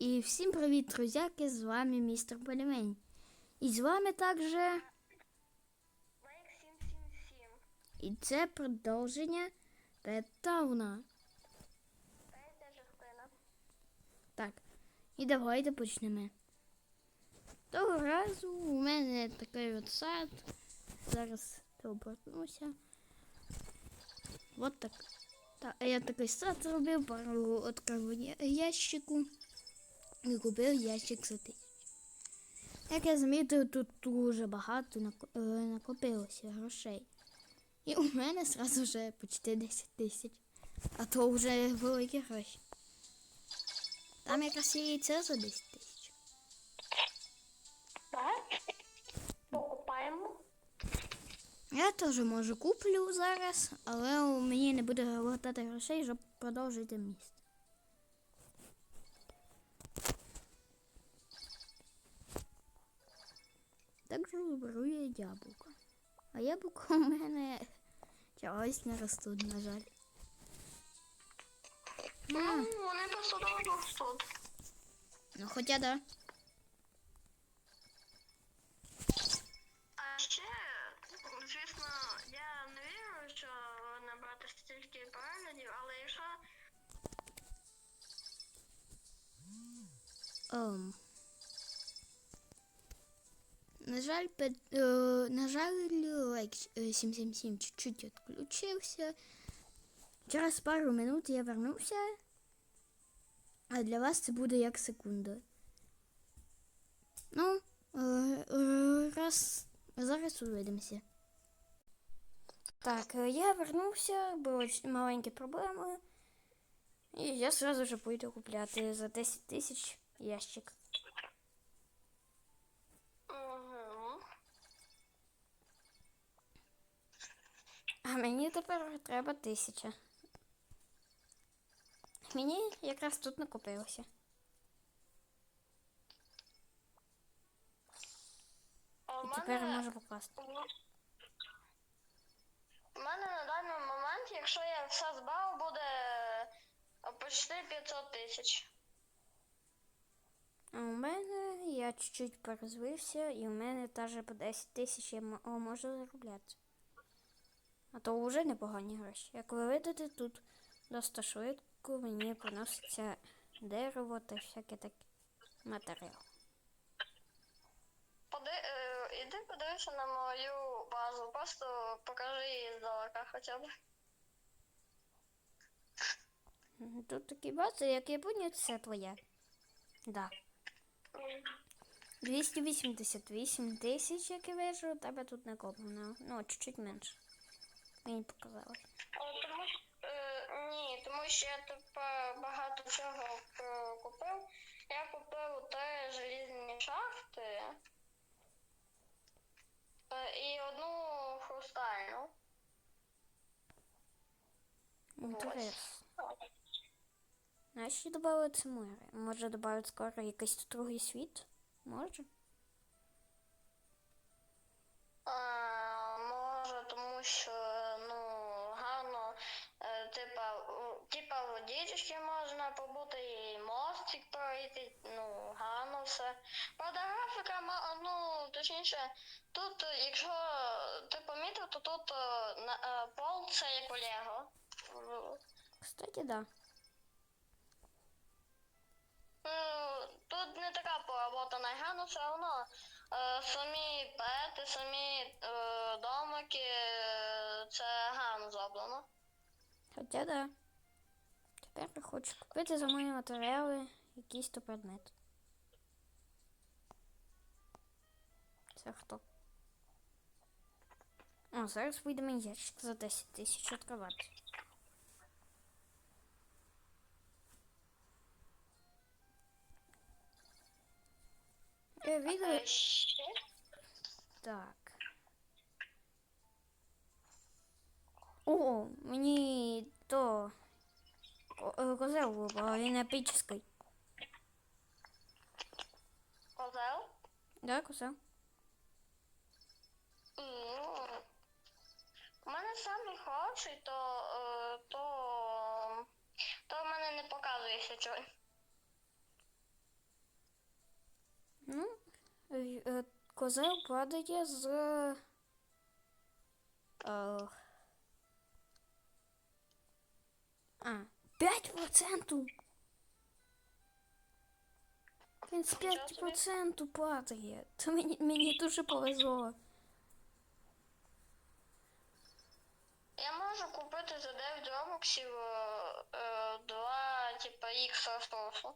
І всім привіт, друзяки! З вами містер Полімень. І з вами також. Лайк 777. І це продовження Петтауна. Так. І давайте почнемо. Того разу у мене такий от сад. Зараз телепортнуся. От так. Так, я такий сад зробив, пару відкрив ящику. І купив ящик за тисячу. Як я замітив, тут дуже багато е, накопилося грошей. І у мене зразу вже почти 10 тисяч. А то вже великі гроші. Там якраз є яйце за 10 тисяч. Так. Покупаємо. Я теж можу куплю зараз, але у мені не буде вистачати грошей, щоб продовжити місце. Також виберу я яблуко. А яблуко у мене чогось не ростуть, на жаль. Ну, вони просто довго ростуть. ну хоча да. А ще, звісно, я не вірю, що набрати стільки переглядів, але якщо Ем. На жаль, пе- е, на жаль, лайк е, 777 чуть-чуть відключився. Через пару минут я вернуся. А для вас це буде як секунда. Ну, е, е, раз зараз увидимося. Так, е, я вернувся, були маленькі проблеми. І я сразу же пойду купляти за 10 тисяч ящик. Угу. А мені тепер треба тисяча. Мені якраз тут накопилося. І тепер мене, можу покласти. у мене на даний момент, якщо я все збав, буде е, почти 500 тисяч. А у мене я чуть-чуть порозвився, і у мене теж по 10 тисяч я можу заробляти. А то вже непогані гроші. Як ви видите, тут досить швидко мені приноситься дерево та всяке таке матеріал. Поди, е, іди подивися на мою базу, просто покажи її здалека хоча б. Тут такі бази, як я поняв, це твоя. Да. 288 тисяч, як я вижу, у тебе тут накоплено. Ну, чуть-чуть менше. Мені показалось. О, тому що е, ні, тому що я тепер багато чого е, купив. Я купив те желізні шахти е, і одну хрустальну. Інтересно. А ще додали це море. Може додають скоро якийсь другий світ? Може? А, може, тому що ну гарно, е, типа, у- типа водички можна побути і мостик пройти, ну гарно все. Правда, графіка, ну точніше, тут, якщо ти помітив, то тут е, на, е, пол це як у Лего. Кстати, да. Ну, тут не така поработана гра, але все одно е, самі пети, самі домики, це гарно зроблено. Хоча да. Тепер я хочу купити за мої матеріали якийсь то предмет. Це хто? О, зараз вийде мій ящик за 10 тисяч відкривати. Я відео. Е. Так. О, мені то козел випав, він епічний. Козел? Да, козел? У мене самий хороший, то, е, то, то в мене не показується чого. Ну, е, козел падає з. Е, а, 5%! Він з Нічого собі. 5% падає. Це мені, мені дуже повезло. Я можу купити за 9 робоксів е, е, два, типа, ікса ресурсу.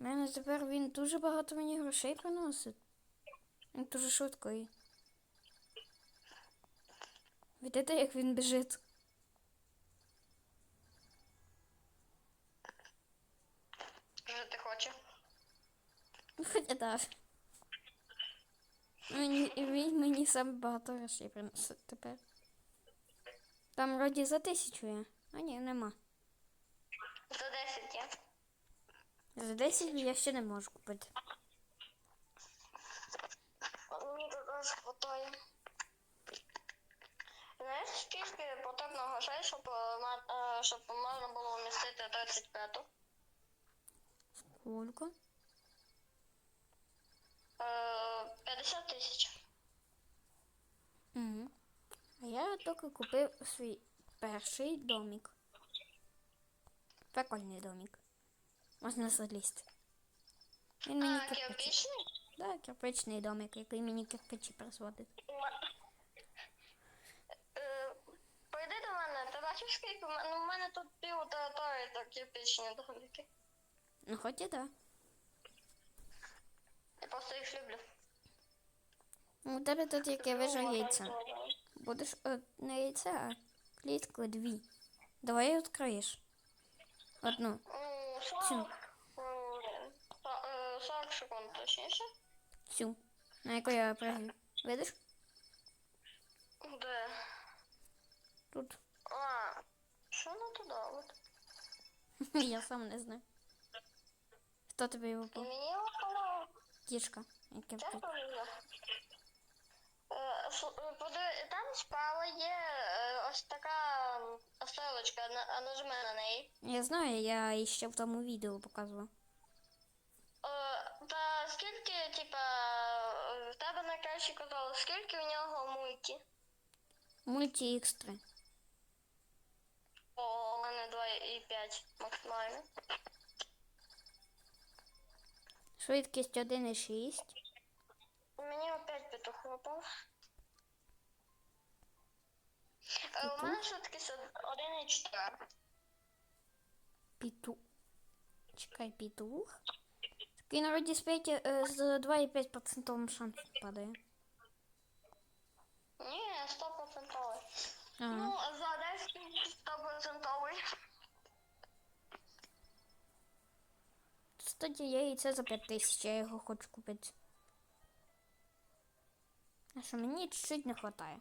У мене тепер він дуже багато мені грошей приносить. Він дуже швидкий. Видите, як він біжить? Хоча так. Мені, він мені сам багато грошей приносить тепер. Там вроді за тисячу є. А ні, нема. За 10 є. За 10 я ще не можу купити. Мені теж хватає. Знаєш, скільки потрібно грошей, щоб, е, е, щоб можна було вмістити 35-ту? Сколько? Е, 50 тисяч. Угу. А я тільки купив свій перший домик. Прикольний домик. Можна залізти. Він мені А, кирпичний? Да, кирпичний домик, який мені кирпичі призводить. Е, Прийди до мене, ти бачиш, скільки ну, в мене тут пів території так кирпичні домики. Ну, хоч і да. Просто їх люблю. Ну, У тебе тут яке вижу яйця. Будеш е, не яйця, а клітку дві. Давай відкриєш. Одну. Ну, 40, е, е, 40 секунд точніше. Цю. На яку я пригаю. Видиш? Де? Тут. А, що воно туди? От. я сам не знаю. Хто тобі його мені випало Кішка. Яке Це поди- Там справа є е, ось така на- нажми на неї. Я знаю, я іще в тому відео показував. Е, Та скільки, типа, е, в тебе найкраще казали, скільки в нього мульті? Мульті X3. О, у мене 2,5 максимально. Швидкість 1,6. Мені опять петух випав. Е, У мене швидкість 1,4. Піту. Чекай, пітух. Такий народі спейті е, з 2,5% шансом падає. Ні, 100%. Ага. Ну, за 10 100%. Кстати, я яйце за 5 тисяч, я його хочу купити. А що мені чуть-чуть не вистачає.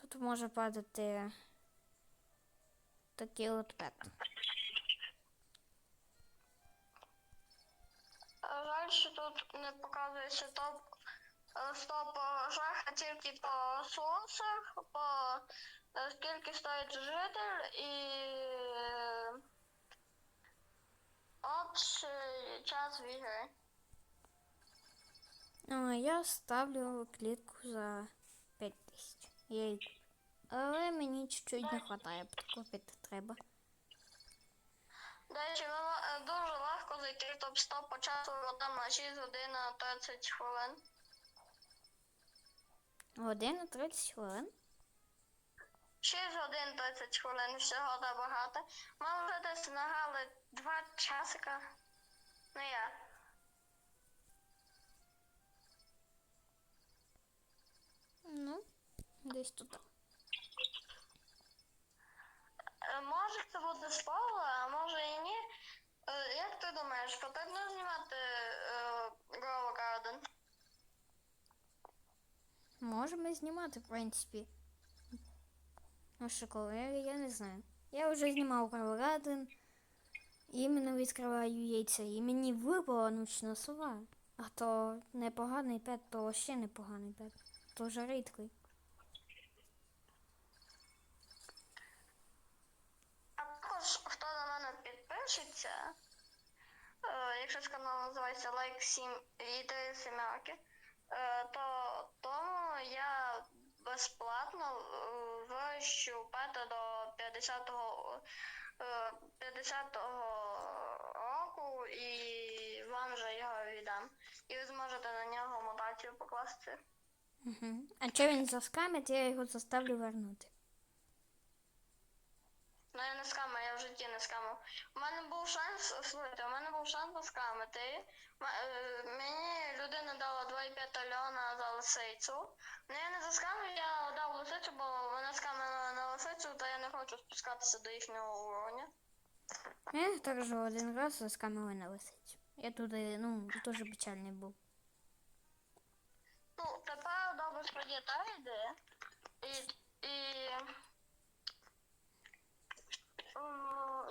Тут може падати такий от пет. Жаль, що тут не показується топ е, стоп жах, а тільки по соусах, по е, скільки стоїть житель і е, от час ігри. А, я ставлю клітку за 5 тисяч. Я її. Але мені чуть-чуть не вистачає, купити треба. До речі, е, дуже легко зайти в топ 100 по часу там на 6 годин на 30 хвилин. Година 30 хвилин. 6 годин 30 хвилин, всього та багато. Ми вже десь награли 2 часика. Ну я. Ну, десь тут. Е, Може це буде слово, а може і ні. Е, Як ти думаєш, потрібно знімати е, Grow Garden? Можемо знімати, в принципі. Ну що, коли я не знаю. Я вже знімав Кровоградин. Іменно відкриваю яйця. І мені випала ночна сова. А то непоганий пет, то ще непоганий пет. Дуже рідкий. А також хто на мене підпишеться, е, якщо ж канал називається Лайк 7 і 3 е, то тому я безплатно е, вирощу пета до 50-го е, 50-го і вам же його віддам. І ви зможете на нього мутацію покласти. Угу. А що він заскамить, я його заставлю вернути. Ну я не скамив, я в житті не скамив. У мене був шанс, слухайте, у мене був шанс поскамити. М- е, Мені людина дала 2,5 альона за лисицю. Ну я не заскамив, я дав лисицю, бо мене скамили на лисицю, та я не хочу спускатися до їхнього уровня. Я також один раз заскамила на лисицю. Я туди, ну, дуже печальний був. Ну, тепер до безпредітайди. І, і,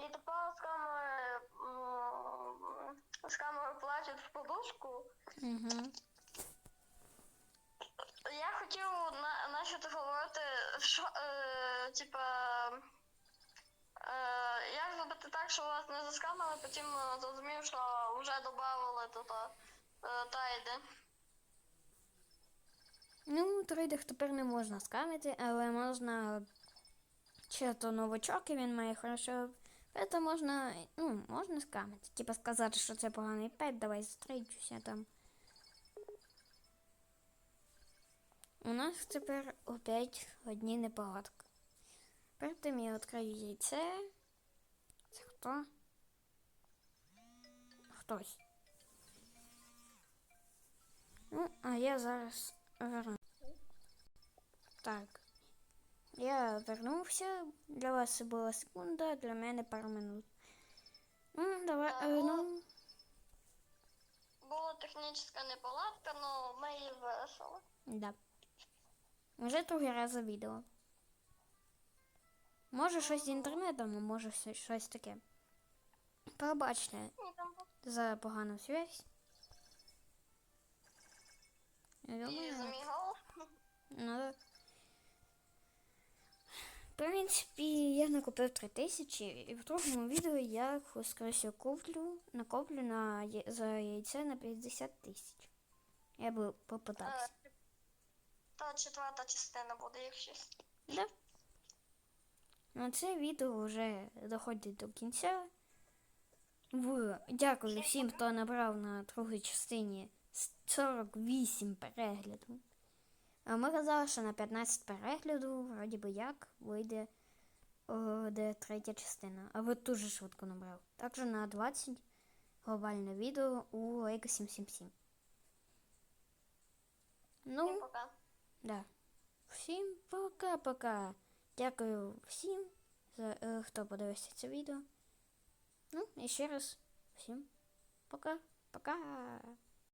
і тепер скамери, м, скамери плачуть в подушку. Угу. Я хотів на, начати говорити, що, е, типа, е, як зробити так, що вас не заскамили, потім е, зрозумів, що вже додали тут е, тайди. Ну, трейдах тепер не можна скамити, але можна. Чи то новачок, і він має хорошо. Це можна, ну, можна скамити. Типа сказати, що це поганий пет, давай зустрічуся там. У нас тепер опять одні неполадки. Перед тим я відкрию яйце. Це хто? Хтось. Ну, а я зараз верну. Так. Я вернувся. Для вас це була секунда, для мене пару минут. Ну, давай, е, ну, Була технічна неполадка, але ми її вирішили. да. Вже другий раз за відео. Може щось з інтернетом, а може щось таке. Пробачте за погану связь. Ну. В принципі, я накопив 3000, і в другому відео я скоріше куплю, накоплю на, за яйце на 50 тисяч. Я би попитався. Е, Та четверта частина буде, як щось. Да. Ну, це відео вже доходить до кінця. В... Дякую всім, хто набрав на другій частині 48 переглядів. А ми казали, що на 15 переглядів, вроді би як, вийде о, де третя частина. А ви дуже швидко набрав. Також на 20 глобальне відео у Лейка 777. Ну, Всім пока. Да. Всім пока-пока. Дякую всім, за, е, хто подивився це відео. Ну, і ще раз всім пока-пока.